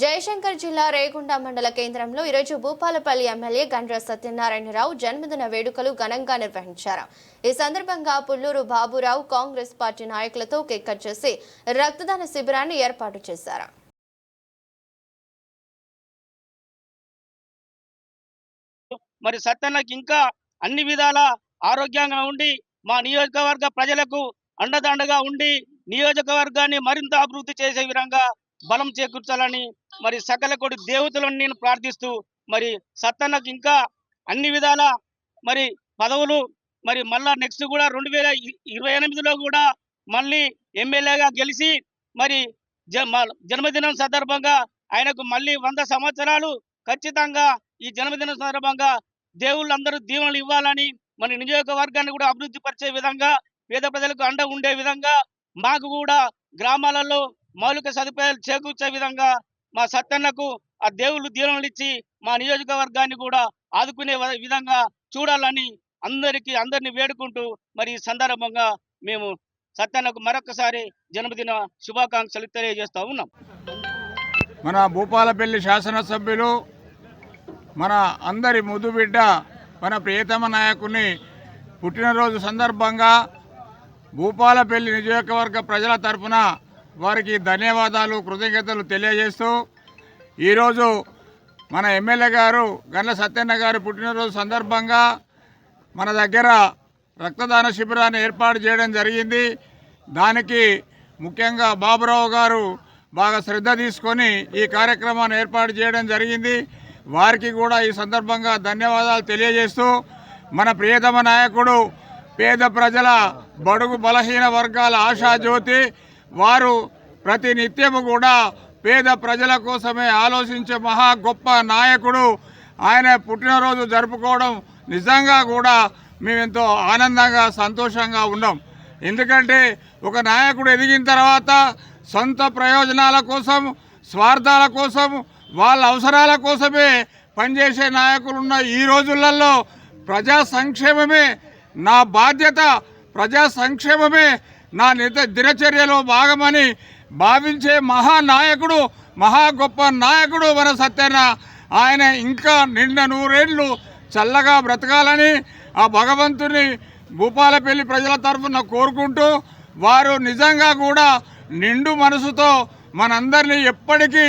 జయశంకర్ జిల్లా రేగుండ మండల కేంద్రంలో ఈరోజు భూపాలపల్లి ఎమ్మెల్యే గండ్ర సత్యనారాయణరావు జన్మదిన వేడుకలు ఘనంగా నిర్వహించారు. ఈ సందర్భంగా పుల్లూరు బాబురావు కాంగ్రెస్ పార్టీ నాయకులతో కేక్ కట్ చేసి రక్తదాన శిబిరాన్ని ఏర్పాటు చేశారు. మరి సత్యన్నకి ఇంకా అన్ని విధాల ఆరోగ్యంగా ఉండి మా నియోజకవర్గ ప్రజలకు అండదండగా ఉండి నియోజకవర్గాన్ని మరింత అభివృద్ధి చేసే విధంగా బలం చేకూర్చాలని మరి సకల కొడి దేవతలను నేను ప్రార్థిస్తూ మరి సత్తన్నకు ఇంకా అన్ని విధాల మరి పదవులు మరి మళ్ళా నెక్స్ట్ కూడా రెండు వేల ఇరవై ఎనిమిదిలో కూడా మళ్ళీ ఎమ్మెల్యేగా గెలిచి మరి జ- మ- జన్మదినం సందర్భంగా ఆయనకు మళ్ళీ వంద సంవత్సరాలు ఖచ్చితంగా ఈ జన్మదినం సందర్భంగా దేవుళ్ళందరూ దీవెనలు ఇవ్వాలని మన నియోజకవర్గాన్ని కూడా అభివృద్ధి పరిచే విధంగా పేద ప్రజలకు అండ ఉండే విధంగా మాకు కూడా గ్రామాలలో మౌలిక సదుపాయాలు చేకూర్చే విధంగా మా సత్తన్నకు ఆ దేవుళ్ళు దీవెనలు ఇచ్చి మా నియోజకవర్గాన్ని కూడా ఆదుకునే విధంగా చూడాలని అందరికీ అందరిని వేడుకుంటూ మరి ఈ సందర్భంగా మేము సత్తన్నకు మరొకసారి జన్మదిన శుభాకాంక్షలు తెలియజేస్తా ఉన్నాం. మన భూపాలపల్లి శాసనసభ్యులు మన అందరి ముద్దుబిడ్డ మన ప్రియతమ నాయకుని పుట్టినరోజు సందర్భంగా భూపాలపల్లి నియోజకవర్గ ప్రజల తరఫున వారికి ధన్యవాదాలు కృతజ్ఞతలు తెలియజేస్తూ ఈరోజు మన ఎమ్మెల్యే గారు గండ్ల సత్యన్న గారు పుట్టినరోజు సందర్భంగా మన దగ్గర రక్తదాన శిబిరాన్ని ఏర్పాటు చేయడం జరిగింది. దానికి ముఖ్యంగా బాబురావు గారు బాగా శ్రద్ధ తీసుకొని ఈ కార్యక్రమాన్ని ఏర్పాటు చేయడం జరిగింది. వారికి కూడా ఈ సందర్భంగా ధన్యవాదాలు తెలియజేస్తూ మన ప్రియతమ నాయకుడు పేద ప్రజల బడుగు బలహీన వర్గాల ఆశాజ్యోతి వారు ప్రతి నిత్యము కూడా పేద ప్రజల కోసమే ఆలోచించే మహా గొప్ప నాయకుడు. ఆయన పుట్టినరోజు జరుపుకోవడం నిజంగా కూడా మేమెంతో ఆనందంగా సంతోషంగా ఉన్నాం. ఎందుకంటే ఒక నాయకుడు ఎదిగిన తర్వాత సొంత ప్రయోజనాల కోసం స్వార్థాల కోసం వాళ్ళ అవసరాల కోసమే పనిచేసే నాయకులున్న ఈ రోజులలో ప్రజా సంక్షేమమే నా బాధ్యత. ప్రజా సంక్షేమమే నా నిత దినచర్యలో భాగమని భావించే మహానాయకుడు మహా గొప్ప నాయకుడు మన సత్యన్న ఆయన ఇంకా నిండా నూరేళ్ళు చల్లగా బ్రతకాలని ఆ భగవంతుని భూపాలపల్లి ప్రజల తరఫున కోరుకుంటూ వారు నిజంగా కూడా నిండు మనసుతో మనందరినీ ఎప్పటికీ